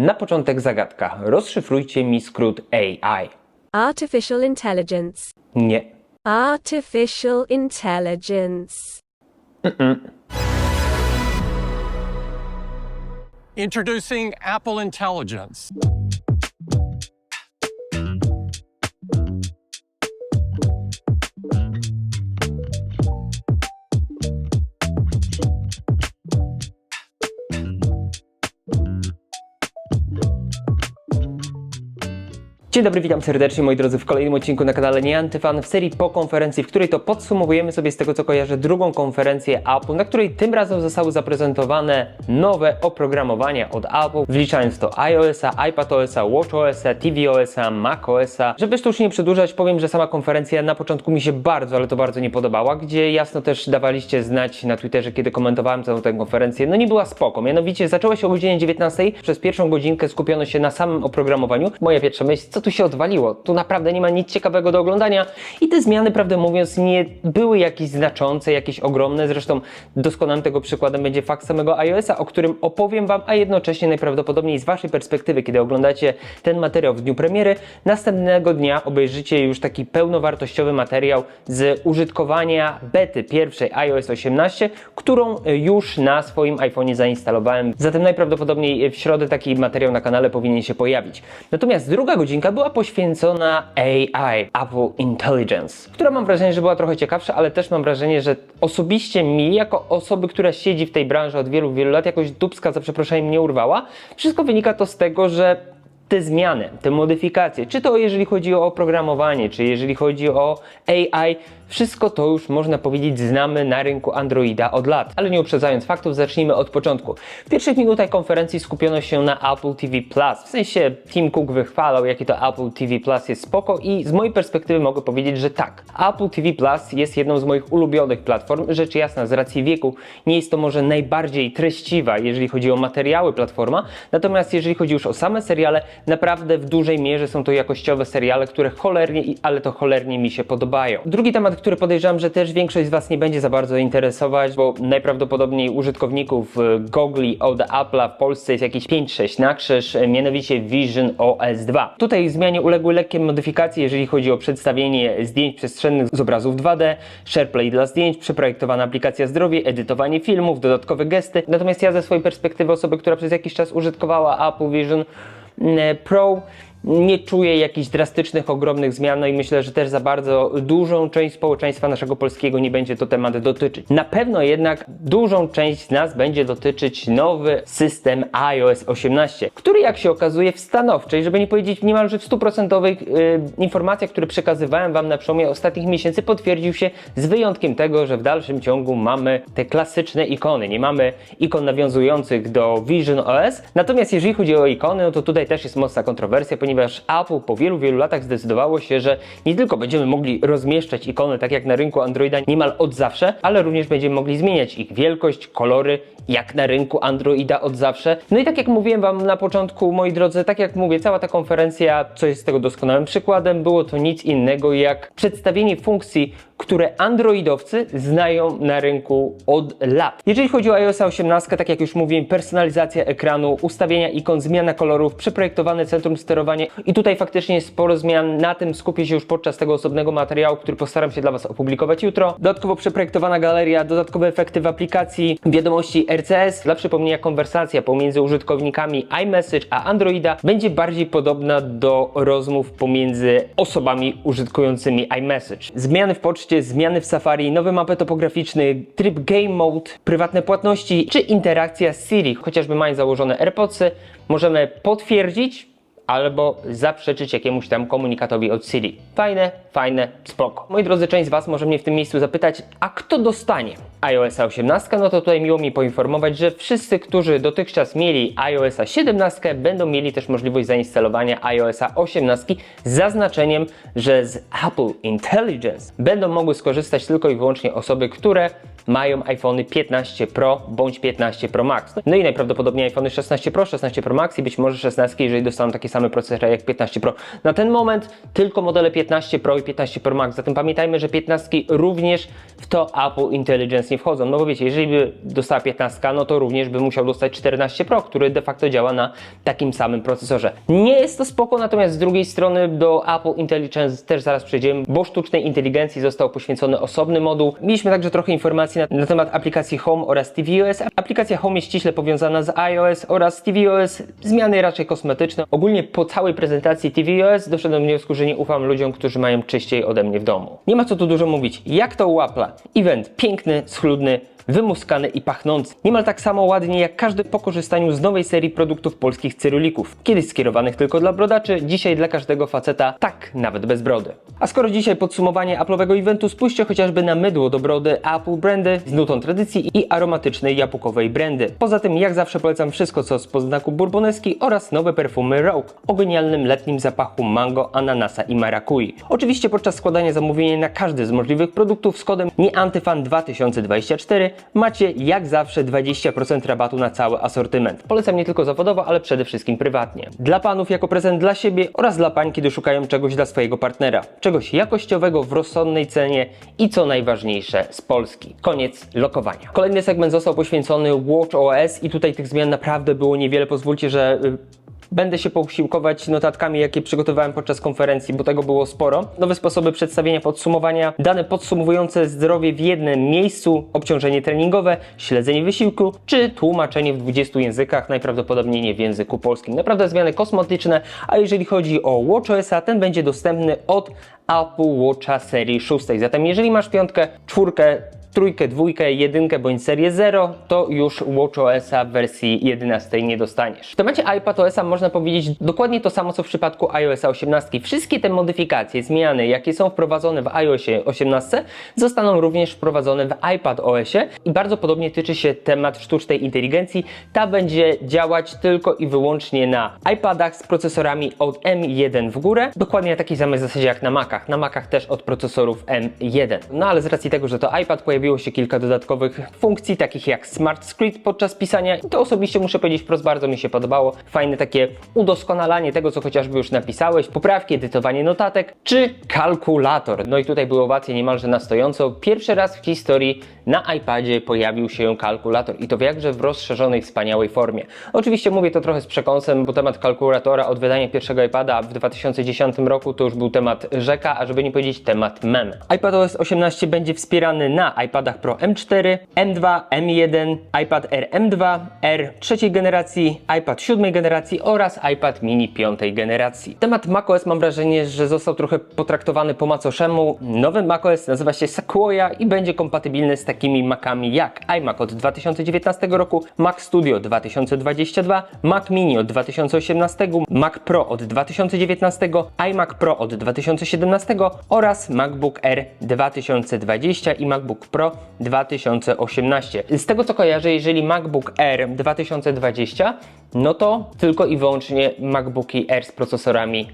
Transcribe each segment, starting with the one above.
Na początek zagadka. Rozszyfrujcie mi skrót AI. Artificial intelligence. Nie. Artificial intelligence. Introducing Apple Intelligence. Dzień dobry, witam serdecznie moi drodzy w kolejnym odcinku na kanale Nieantyfan w serii po konferencji, w której to podsumowujemy sobie z tego co kojarzę drugą konferencję Apple, na której tym razem zostały zaprezentowane nowe oprogramowania od Apple, wliczając to iOS-a, iPadOS-a, WatchOS-a, tvOS-a, macOS-a. Żeby już nie przedłużać, powiem, że sama konferencja na początku mi się bardzo, ale to bardzo nie podobała, gdzie jasno też dawaliście znać na Twitterze, kiedy komentowałem całą tę konferencję, no nie była spoko. Mianowicie zaczęła się o godzinie 19, przez pierwszą godzinkę skupiono się na samym oprogramowaniu. Moja pierwsza myśl, co tu się odwaliło? Tu naprawdę nie ma nic ciekawego do oglądania i te zmiany, prawdę mówiąc, nie były jakieś znaczące, jakieś ogromne. Zresztą doskonałym tego przykładem będzie fakt samego iOS-a, o którym opowiem Wam, a jednocześnie najprawdopodobniej z Waszej perspektywy, kiedy oglądacie ten materiał w dniu premiery, następnego dnia obejrzycie już taki pełnowartościowy materiał z użytkowania bety pierwszej iOS 18, którą już na swoim iPhone'ie zainstalowałem. Zatem najprawdopodobniej w środę taki materiał na kanale powinien się pojawić. Natomiast druga godzinka była poświęcona AI, Apple Intelligence, która mam wrażenie, że była trochę ciekawsza, ale też mam wrażenie, że osobiście mi, jako osoby, która siedzi w tej branży od wielu, wielu lat, jakoś dupska za przeproszeniem nie urwała. Wszystko wynika to z tego, że te zmiany, te modyfikacje, czy to jeżeli chodzi o oprogramowanie, czy jeżeli chodzi o AI, wszystko to już można powiedzieć znamy na rynku Androida od lat. Ale nie uprzedzając faktów, zacznijmy od początku. W pierwszych minutach konferencji skupiono się na Apple TV Plus. W sensie Tim Cook wychwalał, jaki to Apple TV Plus jest spoko i z mojej perspektywy mogę powiedzieć, że tak. Apple TV Plus jest jedną z moich ulubionych platform. Rzecz jasna, z racji wieku nie jest to może najbardziej treściwa, jeżeli chodzi o materiały platforma, natomiast jeżeli chodzi już o same seriale, naprawdę w dużej mierze są to jakościowe seriale, które cholernie, ale to cholernie mi się podobają. Drugi temat, który podejrzewam, że też większość z Was nie będzie za bardzo interesować, bo najprawdopodobniej użytkowników e, gogli od Apple'a w Polsce jest jakieś 5-6 na krzyż, mianowicie Vision OS 2. Tutaj zmianie uległy lekkie modyfikacje, jeżeli chodzi o przedstawienie zdjęć przestrzennych z obrazów 2D, SharePlay dla zdjęć, przeprojektowana aplikacja zdrowie, edytowanie filmów, dodatkowe gesty. Natomiast ja ze swojej perspektywy osoby, która przez jakiś czas użytkowała Apple Vision mm, Pro, nie czuję jakichś drastycznych, ogromnych zmian, no i myślę, że też za bardzo dużą część społeczeństwa naszego polskiego nie będzie to temat dotyczyć. Na pewno jednak dużą część z nas będzie dotyczyć nowy system iOS 18, który jak się okazuje w stanowczej, żeby nie powiedzieć niemalże w stuprocentowych yy, informacjach, które przekazywałem Wam na przełomie ostatnich miesięcy, potwierdził się z wyjątkiem tego, że w dalszym ciągu mamy te klasyczne ikony. Nie mamy ikon nawiązujących do Vision OS. Natomiast jeżeli chodzi o ikony, no to tutaj też jest mocna kontrowersja, ponieważ Apple po wielu, wielu latach zdecydowało się, że nie tylko będziemy mogli rozmieszczać ikony tak jak na rynku Androida niemal od zawsze, ale również będziemy mogli zmieniać ich wielkość, kolory, jak na rynku Androida od zawsze. No i tak jak mówiłem Wam na początku, moi drodzy, tak jak mówię, cała ta konferencja, co jest z tego doskonałym przykładem, było to nic innego jak przedstawienie funkcji, które androidowcy znają na rynku od lat. Jeżeli chodzi o iOS 18, tak jak już mówiłem, personalizacja ekranu, ustawienia ikon, zmiana kolorów, przeprojektowane centrum sterowania i tutaj faktycznie jest sporo zmian. Na tym skupię się już podczas tego osobnego materiału, który postaram się dla Was opublikować jutro. Dodatkowo przeprojektowana galeria, dodatkowe efekty w aplikacji, wiadomości RCS. Dla przypomnienia konwersacja pomiędzy użytkownikami iMessage a Androida będzie bardziej podobna do rozmów pomiędzy osobami użytkującymi iMessage. Zmiany w poczcie, zmiany w Safari, nowy mapę topograficzny, tryb Game Mode, prywatne płatności czy interakcja z Siri. Chociażby mając założone AirPodsy, możemy potwierdzić albo zaprzeczyć jakiemuś tam komunikatowi od Siri. Fajne, fajne, spoko. Moi drodzy, część z Was może mnie w tym miejscu zapytać, a kto dostanie iOS 18? No to tutaj miło mi poinformować, że wszyscy, którzy dotychczas mieli iOS 17, będą mieli też możliwość zainstalowania iOS 18 z zaznaczeniem, że z Apple Intelligence będą mogły skorzystać tylko i wyłącznie osoby, które mają iPhony 15 Pro bądź 15 Pro Max. No i najprawdopodobniej iPhony 16 Pro, 16 Pro Max i być może 16, jeżeli dostaną takie same procesory jak 15 Pro. Na ten moment tylko modele 15 Pro i 15 Pro Max, zatem pamiętajmy, że 15 również w to Apple Intelligence nie wchodzą. No bo wiecie, jeżeli by dostała 15, no to również by musiał dostać 14 Pro, który de facto działa na takim samym procesorze. Nie jest to spoko, natomiast z drugiej strony do Apple Intelligence też zaraz przejdziemy, bo sztucznej inteligencji został poświęcony osobny moduł. Mieliśmy także trochę informacji na, na temat aplikacji Home oraz tvOS. Aplikacja Home jest ściśle powiązana z iOS oraz tvOS zmiany raczej kosmetyczne. Ogólnie po całej prezentacji tvOS doszedłem do wniosku, że nie ufam ludziom, którzy mają czyściej ode mnie w domu. Nie ma co tu dużo mówić. Jak to u Apple'a? Event piękny, schludny, wymuskany i pachnący. Niemal tak samo ładnie jak każdy po korzystaniu z nowej serii produktów polskich cyrulików. Kiedyś skierowanych tylko dla brodaczy, dzisiaj dla każdego faceta, tak nawet bez brody. A skoro dzisiaj podsumowanie Apple'owego eventu, spójrzcie chociażby na mydło do brody Apple Brandy z nutą tradycji i aromatycznej jabłkowej brandy. Poza tym, jak zawsze polecam wszystko co z podznaku bourboneski oraz nowe perfumy Rogue o genialnym letnim zapachu mango, ananasa i marakui. Oczywiście podczas składania zamówienia na każdy z możliwych produktów z kodem NEANTYFAN2024 macie jak zawsze 20% rabatu na cały asortyment. Polecam nie tylko zawodowo, ale przede wszystkim prywatnie. Dla panów jako prezent dla siebie oraz dla pań, kiedy szukają czegoś dla swojego partnera. Czegoś jakościowego w rozsądnej cenie i co najważniejsze z Polski. Koniec lokowania. Kolejny segment został poświęcony Watch OS i tutaj tych zmian naprawdę było niewiele. Pozwólcie, że y, Będę się posiłkować notatkami, jakie przygotowałem podczas konferencji, bo tego było sporo. Nowe sposoby przedstawienia podsumowania, dane podsumowujące zdrowie w jednym miejscu, obciążenie treningowe, śledzenie wysiłku, czy tłumaczenie w 20 językach, najprawdopodobniej nie w języku polskim. Naprawdę zmiany kosmetyczne, a jeżeli chodzi o WatchOS-a, ten będzie dostępny od Apple Watcha serii 6. Zatem jeżeli masz piątkę, czwórkę, trójkę, dwójkę, jedynkę bądź serię 0, to już WatchOS-a w wersji 11 nie dostaniesz. W temacie iPadOS-a można powiedzieć dokładnie to samo co w przypadku iOS 18. Wszystkie te modyfikacje, zmiany, jakie są wprowadzone w iOSie 18 zostaną również wprowadzone w iPadOSie i bardzo podobnie tyczy się temat sztucznej inteligencji. Ta będzie działać tylko i wyłącznie na iPadach z procesorami od M1 w górę, dokładnie na takiej samej zasadzie jak na Macach. Na Macach też od procesorów M1. No ale z racji tego, że to iPad pojawiło się kilka dodatkowych funkcji, takich jak Smart Script podczas pisania i to osobiście muszę powiedzieć wprost bardzo mi się podobało. Fajne takie udoskonalanie tego, co chociażby już napisałeś, poprawki, edytowanie notatek, czy kalkulator. No i tutaj były owacje niemalże na stojąco. Pierwszy raz w historii na iPadzie pojawił się kalkulator i to w jakże w rozszerzonej, wspaniałej formie. Oczywiście mówię to trochę z przekąsem, bo temat kalkulatora od wydania pierwszego iPada w 2010 roku to już był temat rzeka, a żeby nie powiedzieć temat mem. iPadOS 18 będzie wspierany na iPadach Pro M4, M2, M1, iPad Air M2, R trzeciej generacji, iPad siódmej generacji oraz iPad mini piątej generacji. Temat macOS mam wrażenie, że został trochę potraktowany po macoszemu. Nowy macOS nazywa się Sequoia i będzie kompatybilny z takimi Macami jak iMac od 2019 roku, Mac Studio 2022, Mac Mini od 2018, Mac Pro od 2019, iMac Pro od 2017 oraz MacBook Air 2020 i MacBook Pro 2018. Z tego co kojarzę, jeżeli MacBook Air 2020, no to tylko i wyłącznie MacBooki Air z procesorami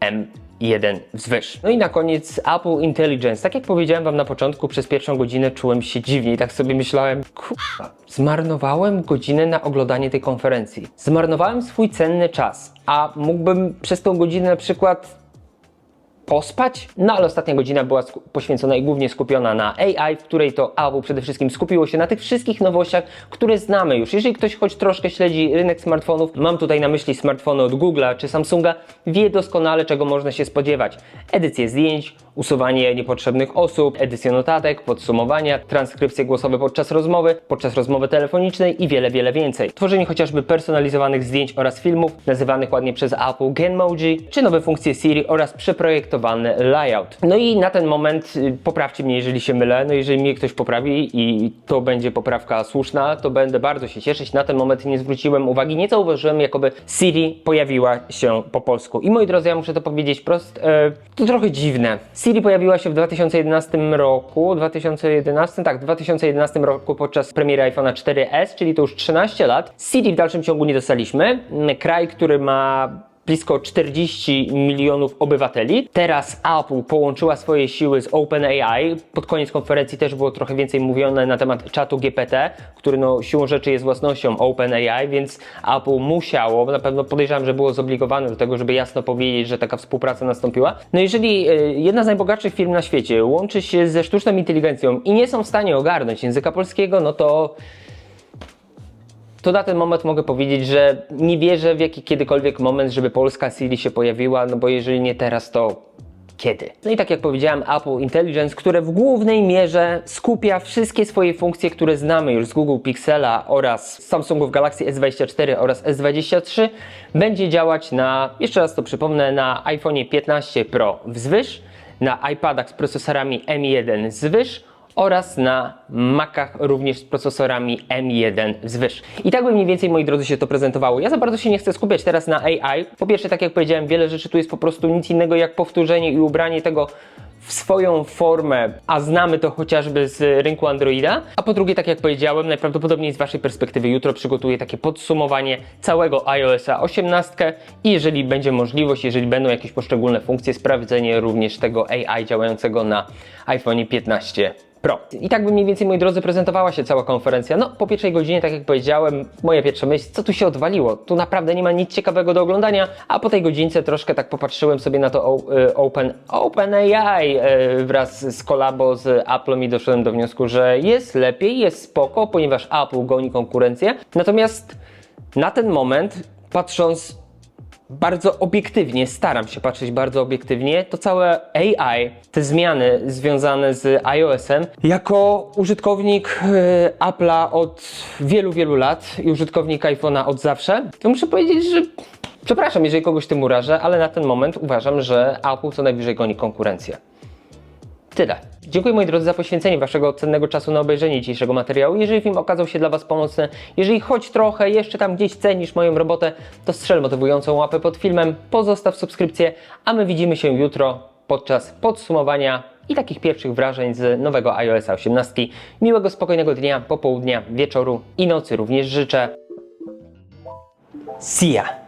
M1 wzwyż. No i na koniec Apple Intelligence. Tak jak powiedziałem Wam na początku, przez pierwszą godzinę czułem się dziwnie i tak sobie myślałem, kurwa, zmarnowałem godzinę na oglądanie tej konferencji. Zmarnowałem swój cenny czas, a mógłbym przez tą godzinę na przykład pospać. No ale ostatnia godzina była poświęcona i głównie skupiona na AI, w której to Apple przede wszystkim skupiło się na tych wszystkich nowościach, które znamy już. Jeżeli ktoś choć troszkę śledzi rynek smartfonów, mam tutaj na myśli smartfony od Google'a czy Samsunga, wie doskonale czego można się spodziewać. Edycje zdjęć, usuwanie niepotrzebnych osób, edycję notatek, podsumowania, transkrypcje głosowe podczas rozmowy, podczas rozmowy telefonicznej i wiele, wiele więcej. Tworzenie chociażby personalizowanych zdjęć oraz filmów, nazywanych ładnie przez Apple Genmoji, czy nowe funkcje Siri oraz layout. No i na ten moment, y, poprawcie mnie, jeżeli się mylę, no jeżeli mnie ktoś poprawi i to będzie poprawka słuszna, to będę bardzo się cieszyć. Na ten moment nie zwróciłem uwagi, nie zauważyłem, jakoby Siri pojawiła się po polsku. I moi drodzy, ja muszę to powiedzieć prost, e, to trochę dziwne. Siri pojawiła się w 2011 roku, 2011, tak, w 2011 roku podczas premiery iPhone'a 4S, czyli to już 13 lat. Siri w dalszym ciągu nie dostaliśmy. Kraj, który ma blisko 40 milionów obywateli. Teraz Apple połączyła swoje siły z OpenAI. Pod koniec konferencji też było trochę więcej mówione na temat czatu GPT, który no, siłą rzeczy jest własnością OpenAI, więc Apple musiało, na pewno podejrzewam, że było zobligowane do tego, żeby jasno powiedzieć, że taka współpraca nastąpiła. No jeżeli e, jedna z najbogatszych firm na świecie łączy się ze sztuczną inteligencją i nie są w stanie ogarnąć języka polskiego, no to to na ten moment mogę powiedzieć, że nie wierzę w jaki kiedykolwiek moment, żeby polska Siri się pojawiła, no bo jeżeli nie teraz, to kiedy? No i tak jak powiedziałem, Apple Intelligence, które w głównej mierze skupia wszystkie swoje funkcje, które znamy już z Google Pixela oraz Samsungów Galaxy S24 oraz S23, będzie działać na, jeszcze raz to przypomnę, na iPhone 15 Pro wzwyż, na iPadach z procesorami M1 zwyż oraz na Macach również z procesorami M1 wzwyż. I tak by mniej więcej, moi drodzy, się to prezentowało. Ja za bardzo się nie chcę skupiać teraz na AI. Po pierwsze, tak jak powiedziałem, wiele rzeczy tu jest po prostu nic innego jak powtórzenie i ubranie tego w swoją formę, a znamy to chociażby z rynku Androida. A po drugie, tak jak powiedziałem, najprawdopodobniej z Waszej perspektywy jutro przygotuję takie podsumowanie całego iOSa 18 i jeżeli będzie możliwość, jeżeli będą jakieś poszczególne funkcje, sprawdzenie również tego AI działającego na iPhone 15 Pro. I tak by mniej więcej, moi drodzy, prezentowała się cała konferencja. No, po pierwszej godzinie, tak jak powiedziałem, moja pierwsza myśl, co tu się odwaliło? Tu naprawdę nie ma nic ciekawego do oglądania, a po tej godzince troszkę tak popatrzyłem sobie na to y, Open, OpenAI y, wraz z kolabo z Apple'em i doszedłem do wniosku, że jest lepiej, jest spoko, ponieważ Apple goni konkurencję. Natomiast na ten moment, patrząc bardzo obiektywnie, staram się patrzeć bardzo obiektywnie, to całe AI, te zmiany związane z iOS-em, jako użytkownik e, Apple'a od wielu, wielu lat i użytkownik iPhone'a od zawsze, to muszę powiedzieć, że przepraszam, jeżeli kogoś tym urażę, ale na ten moment uważam, że Apple co najwyżej goni konkurencję. Tyle. Dziękuję moi drodzy za poświęcenie waszego cennego czasu na obejrzenie dzisiejszego materiału. Jeżeli film okazał się dla was pomocny, jeżeli choć trochę jeszcze tam gdzieś cenisz moją robotę, to strzel motywującą łapę pod filmem, pozostaw subskrypcję, a my widzimy się jutro podczas podsumowania i takich pierwszych wrażeń z nowego iOS 18. Miłego, spokojnego dnia, popołudnia, wieczoru i nocy również życzę. See ya!